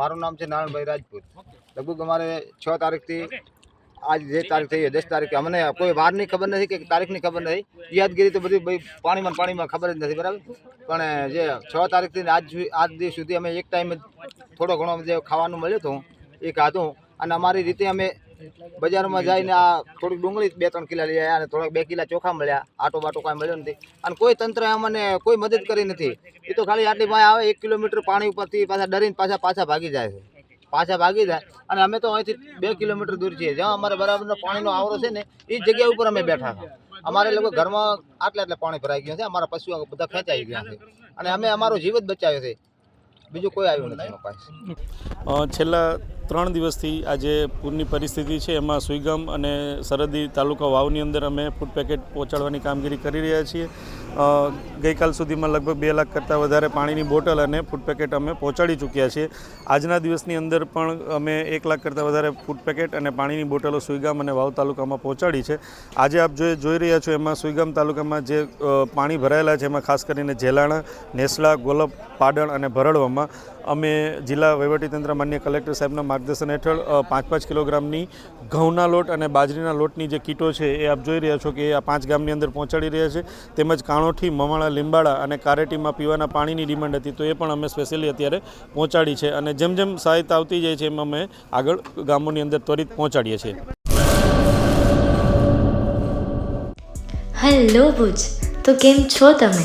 મારું નામ છે નારાયણભાઈ રાજપૂત. લગભગ અમારે છ તારીખથી આજ જે તારીખ થઈ દસ તારીખે. અમને કોઈ વારની ખબર નથી કે તારીખની ખબર નથી. યાદગીરી તો બધી ભાઈ પાણીમાં પાણીમાં ખબર જ નથી બરાબર? પણ જે છ તારીખથી આજ આજ દિવસ સુધી અમે એક ટાઈમ થોડો ઘણો જે ખાવાનું મળ્યું હતું એ ખાધું. અને અમારી રીતે અમે બજારમાં જઈને આ થોડીક ડુંગળી બે ત્રણ કિલા લઈ આવ્યા અને થોડાક બે કિલા ચોખા મળ્યા. આટો બાટો કાંઈ મળ્યો નથી. અને કોઈ તંત્ર અમને કોઈ મદદ કરી નથી. એ તો ખાલી આટલી પાસે આવે, એક કિલોમીટર પાણી ઉપરથી પાછા ડરીને પાછા પાછા ભાગી જાય છે. પાછા ભાગી જાય. અને અમે તો અહીંથી બે કિલોમીટર દૂર છીએ. જ્યાં અમારે બરાબરનો પાણીનો આવરો છે ને, એ જગ્યા ઉપર અમે બેઠા અમારે લોકો ઘરમાં આટલા આટલા પાણી ભરાઈ ગયું છે. અમારા પશુઓ બધા ખેંચાઈ ગયા છે. અને અમે અમારો જીવ જ બચાવ્યો છે. બીજું કોઈ આવ્યું નથી પાસે? છેલ્લા ત્રણ દિવસથી આ જે પૂરની પરિસ્થિતિ છે. એમાં સુઈગામ અને સરહદી તાલુકા વાવની અંદર અમે ફૂડ પેકેટ પહોંચાડવાની કામગીરી કરી રહ્યા છીએ. ગઈકાલ સુધીમાં લગભગ બે લાખ કરતાં વધારે પાણીની બોટલ અને ફૂડ પેકેટ અમે પહોંચાડી ચૂક્યા છીએ. આજના દિવસની અંદર પણ અમે એક લાખ કરતાં વધારે ફૂડ પેકેટ અને પાણીની બોટલો સુઈગામ અને વાવ તાલુકામાં પહોંચાડી છે. આજે આપ જો જોઈ રહ્યા છો, એમાં સુઈગામ તાલુકામાં જે પાણી ભરાયેલા છે, એમાં ખાસ કરીને જેલાણા નેસડા, ગોલપ, પાડણ અને ભરડવામાં અમે જિલ્લા વહીવટીતંત્ર માન્ય કલેક્ટર સાહેબના માર્ગદર્શન હેઠળ પાંચ પાંચ કિલોગ્રામની ઘઉંના લોટ અને બાજરીના લોટની જે કીટો છે એ આપ જોઈ રહ્યા છો કે આ પાંચ ગામની અંદર પહોંચાડી રહ્યા છે. તેમજ કાણોઠી મમાળા લીંબાડા અને કારેટીમાં પીવાના પાણીની ડિમાન્ડ હતી તો એ પણ અમે સ્પેશિયલી અત્યારે પહોંચાડી છે અને જેમ જેમ સહાયતા આવતી જાય છે એમ અમે આગળ ગામોની અંદર ત્વરિત પહોંચાડીએ છીએ. હેલો ભુજ, તો કેમ છો તમે?